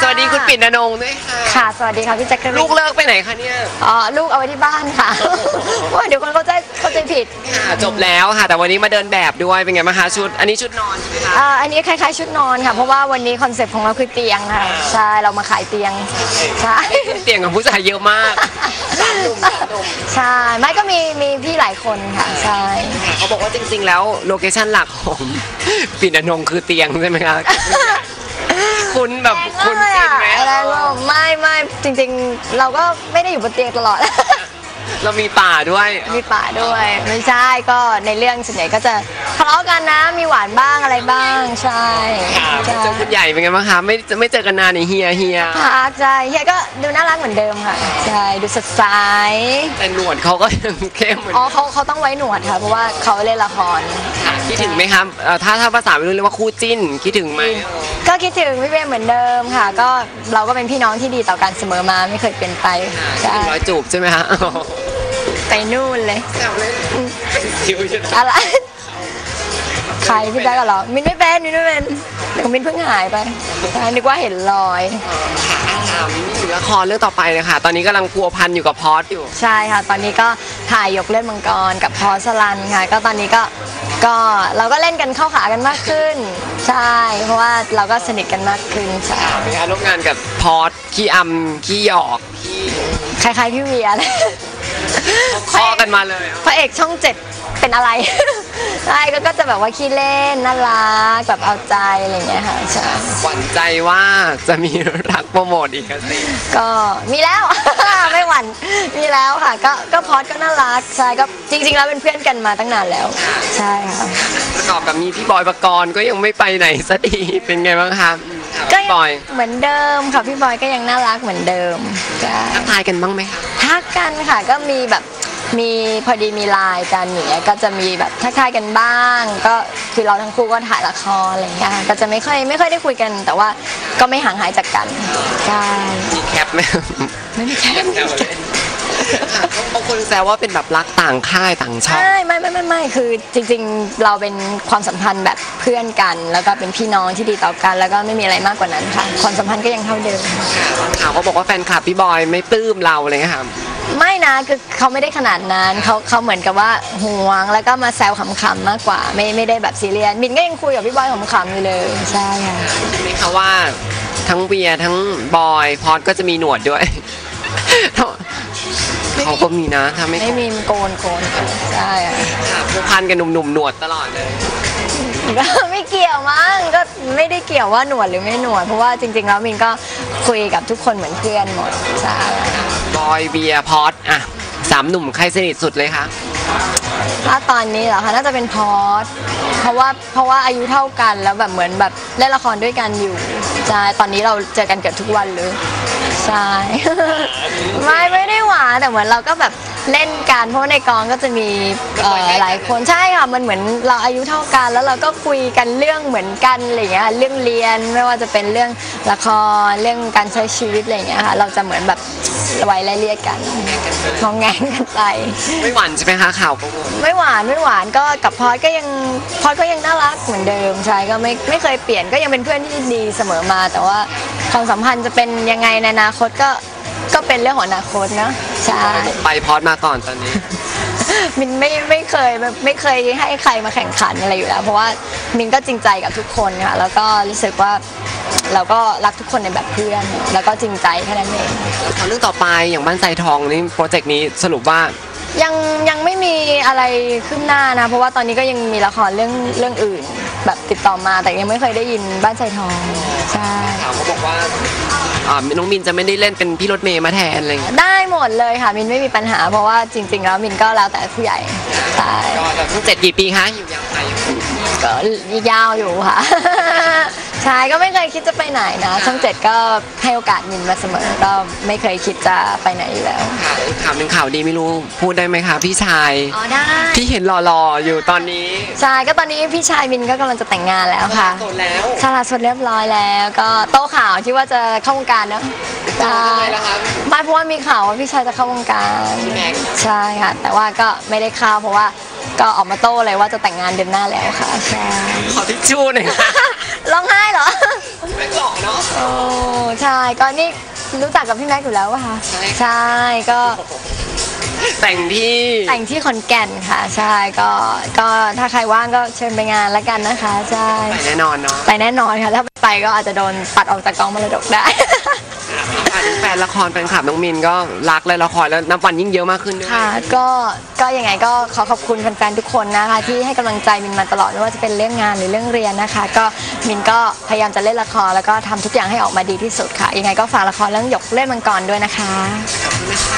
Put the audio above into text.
สวัสดีคุณปิ่นนงค์ด้วยค่ะค่ะ สวัสดีค่ะพี่แจ็คเกอรีนลูกเลิกไปไหนคะเนี่ยอ๋อลูกเอาไว้ที่บ้านค่ะว่าเดี๋ยวคนเข้าใจเข้าใจผิดค่ะจบแล้วค่ะ แต่วันนี้มาเดินแบบด้วยเป็นไงบ้างคะชุด อันนี้ชุดนอนใช่ไหมคะอ่าอันนี้คล้ายๆชุดนอนค่ะ เพราะว่าวันนี้คอนเซ็ปต์ของเราคือเตียงค่ะใช่เรามาขายเตียงใช่เตียงกับผู้ชายเยอะมากสามหนุ่มสามหนุ่มใช่ไม่ก็มีมีพี่หลายคนค่ะใช่เขาบอกว่าจริงๆแล้วโลเคชั่นหลักของปิ่นนงค์คือเตียงใช่ไหมคะ คุณแบบคุณจริงไหมแรงมากไม่ไม่จริง ๆ เราก็ไม่ได้อยู่บนเตียงตลอด เรามีป่าด้วยมีป่าด้วย ไม่ใช่ก็ในเรื่องส่วนใหญ่ก็จะทะเลาะกันนะมีหวานบ้างอะไรบ้างใช่ค่ะใช่เจอคุณใหญ่เป็นไงบ้างคะไม่ไม่เจอกันนานนี่เฮียเฮียพักใช่เฮียก็ดูน่ารักเหมือนเดิมค่ะใช่ดูสดใสแต่หนวดเขาก็ยังเข้มเหมือนอ๋อเขาเขาต้องไว้หนวดค่ะเพราะว่าเขาเล่นละครค่ะคิดถึงไหมครับเอ่อถ้าถ้าภาษาไม่รู้เรียกว่าคู่จิ้นคิดถึงไหม ก็คิดถึงพี่เบมเหมือนเดิมค่ะ ก็เราก็เป็นพี่น้องที่ดีต่อกันเสมอมาไม่เคยเปลี่ยนไปคิดใช่ถึงร้อยจูบใช่ไหมคะไปนู่นเลยแซวเล่นคิวใช่ไหมอะไรใครพี่แจ๊กก็เหรอมินไม่เป็นมินไม่เป็นเดี๋ยวมินเพิ่งหายไปใช่นึกว่าเห็นรอยถามถึงละครเรื่องต่อไปเลยค่ะตอนนี้กำลังพัวพันอยู่กับพอสอยู่ ใช่ค่ะ ตอนนี้ก็ถ่ายยกเล่นมังกรกับพอสลันค่ะ ก็ตอนนี้ก็ ก็เราก็เล่นกันเข้าขากันมากขึ้น ใช่ เพราะว่าเราก็สนิทกันมากขึ้นใช่เป็นการร่วมงานกับพอสขี้อำขี้หยอกขี้คล้ายๆพี่เวียเลยข้อกันมาเลยพระเอกช่องเจ็ด เป็นอะไร ใช่ก็ก็จะแบบว่าขี้เล่นน่ารักแบบเอาใจอะไรอย่างเงี้ยค่ะใช่หวั่นใจว่าจะมีรักโปรโมทอีกอะสิก็มีแล้ว ไม่หวั่นมีแล้วค่ะ ก็ก็พอดก็น่ารักใช่ก็จริง ๆ แล้วเป็นเพื่อนกันมาตั้งนานแล้ว ใช่ค่ะ ประกอบกับมีพี่บอยปกรณ์ก็ยังไม่ไปไหนสักทีเป็นไงบ้างคะก็พี่บอยเหมือนเดิมค่ะพี่บอยก็ยังน่ารักเหมือนเดิมใช่ ทักทายกันบ้างไหมคะ ทักกันค่ะก็มีแบบ มีพอดีมีไลน์กันอย่างเงี้ยก็จะมีแบบทักทายกันบ้าง ก็คือเราทั้งคู่ก็ถ่ายละครอะไรอย่างเงี้ยค่ะก็จะไม่ค่อยไม่ค่อยได้คุยกัน แต่ว่าก็ไม่ห่างหายจากกันใช่มีแคปไหมไม่มีแค่แซวเลยบางคนแซวว่าเป็นแบบรักต่างค่ายต่างช่องไม่ไม่ไม่ไม่ไม่คือจริงๆเราเป็นความสัมพันธ์แบบเพื่อนกัน แล้วก็เป็นพี่น้องที่ดีต่อกัน แล้วก็ไม่มีอะไรมากกว่านั้นค่ะ ความสัมพันธ์ก็ยังเท่าเดิมข่าวเขาบอกว่าแฟนคลับพี่บอยไม่ปลื้มเราเลยค่ะ ไม่นะคือเขาไม่ได้ขนาดนั้นเขาเขาเหมือนกับว่าห่วงแล้วก็มาแซวขำๆมากกว่า ไม่ไม่ได้แบบซีเรียสมินก็ยังคุยกับพี่บอยขำๆอยู่เลยใช่ค่ะใช่ไหมคะว่าทั้งเวียทั้งบอยพอดก็จะมีหนวดด้วย เขาก็มีนะถ้าไม่ไม่มีโกนโกนใช่อะค่ะผูกพันกับหนุ่มๆหนวดตลอดเลยก็ ไม่เกี่ยวมั้งก็ไม่ได้เกี่ยวว่าหนวดหรือไม่หนวด เพราะว่าจริง ๆ แล้วมินก็คุยกับทุกคนเหมือนเพื่อนหมดใช่บอยเบียร์พอดอะสามหนุ่มใครสนิทสุดเลยคะถ้าตอนนี้เหรอคะน่าจะเป็นพอสเพราะว่าเพราะว่าอายุเท่ากันแล้วแบบเหมือนแบบเล่นละครด้วยกันอยู่ใช่ตอนนี้เราเจอกันเกือบทุกวันเลยใช่ ไม่ไม่ได้หวานแต่เหมือนเราก็แบบ เล่นกันเพราะว่าในกองก็จะมีเอ่อหลายคนใช่ค่ะมันเหมือนเราอายุเท่ากัน แล้วเราก็คุยกันเรื่องเหมือนกันอะไรอย่างเงี้ยเรื่องเรียนไม่ว่าจะเป็นเรื่องละครเรื่องการใช้ชีวิตอะไรอย่างเงี้ยค่ะเราจะเหมือนแบบไว้ไล่เรียกกันงองแงงกันไป ไม่หวั่นใช่ไหมคะข่าวโปรโมทไม่หวานไม่หวานก็กับพอดก็ยังพอดก็ยังน่ารักเหมือนเดิมใช่ก็ไม่ไม่เคยเปลี่ยนก็ยังเป็นเพื่อนที่ดีเสมอมา แต่ว่าความสัมพันธ์จะเป็นยังไงในอนาคตก็ก็เป็นเรื่องของอนาคตนะ ใช่ ไปพอดมาก่อนตอนนี้ มินไม่ไม่เคยไม่ไม่เคยให้ใครมาแข่งขันอะไรอยู่แล้ว เพราะว่ามินก็จริงใจกับทุกคนค่ะแล้วก็รู้สึกว่าเราก็รักทุกคนในแบบเพื่อน แล้วก็จริงใจแค่นั้นเองขอเรื่องต่อไปอย่างบ้านใจทองนี่โปรเจกต์นี้สรุปว่ายังยังไม่มีอะไรขึ้นหน้านะ เพราะว่าตอนนี้ก็ยังมีละครเรื่องเรื่องอื่น แบบติดต่อมาแต่ยังไม่เคยได้ยินบ้านใจทองใช่ข่าวเขาบอกว่าอ่าน้องมินจะไม่ได้เล่นเป็นพี่รถเมย์มาแทนอะไรอย่างเงี้ยได้หมดเลยค่ะมินไม่มีปัญหา เพราะว่าจริง ๆ แล้วมินก็แล้วแต่ผู้ใหญ่ใช่ก็แบบเพิ่งเจ็ดกี่ปีคะอยู่ยาวไปอยู่ก็ยาวอยู่ค่ะ ใช่ก็ไม่เคยคิดจะไปไหนนะช่องเจ็ดก็ให้โอกาสมินมาเสมอ ก็ไม่เคยคิดจะไปไหนอยู่แล้วค่ะอีกข่าวหนึ่งข่าวดีไม่รู้พูดได้ไหมคะพี่ชายอ๋อได้ที่เห็นหล่อๆอยู่ตอนนี้ใช่ก็ตอนนี้พี่ชายมินก็กำลังจะแต่งงานแล้วค่ะโสดแล้วสารสดเรียบร้อยแล้ว ก็โต้ข่าวที่ว่าจะเข้าวงการเนอะทำไมล่ะคะไม่เพราะว่ามีข่าวว่าพี่ชายจะเข้าวงการพี่แม็กซ์ใช่ค่ะแต่ว่าก็ไม่ได้เข้าเพราะว่าก็ออกมาโต้เลยว่าจะแต่งงานเดือนหน้าแล้วค่ะใช่ขอทิชชู่หน่อยค่ะ ร้องไห้เหรอ ไม่หล่อเนาะ โอ้ใช่ก็นี่รู้จักกับพี่แม็กซ์อยู่แล้วป่ะคะใช่ ใช่ก็แต่งที่แต่งที่ขอนแก่นค่ะ ใช่ก็ก็ถ้าใครว่างก็เชิญไปงานแล้วกันนะคะ ใช่ ไปแน่นอนเนาะ ไปแน่นอนค่ะ ถ้าไม่ไปก็อาจจะโดนตัดออกจากกองมรดกได้ฝาก ถึงแฟนละครแฟนคลับน้องมินก็รักเลยละครแล้วนับวันยิ่งเยอะมากขึ้นด้วยค่ะ ก็ก็ยังไงก็ขอขอบคุณแฟนๆทุกคนนะคะ ที่ให้กำลังใจมินมาตลอดไม่ว่าจะเป็นเรื่องงานหรือเรื่องเรียนนะคะ ก็มินก็พยายามจะเล่นละครแล้วก็ทำทุกอย่างให้ออกมาดีที่สุดค่ะ ยังไงก็ฝากละครเรื่องหยกเล่นมังกรด้วยนะคะ ขอบคุณค่ะ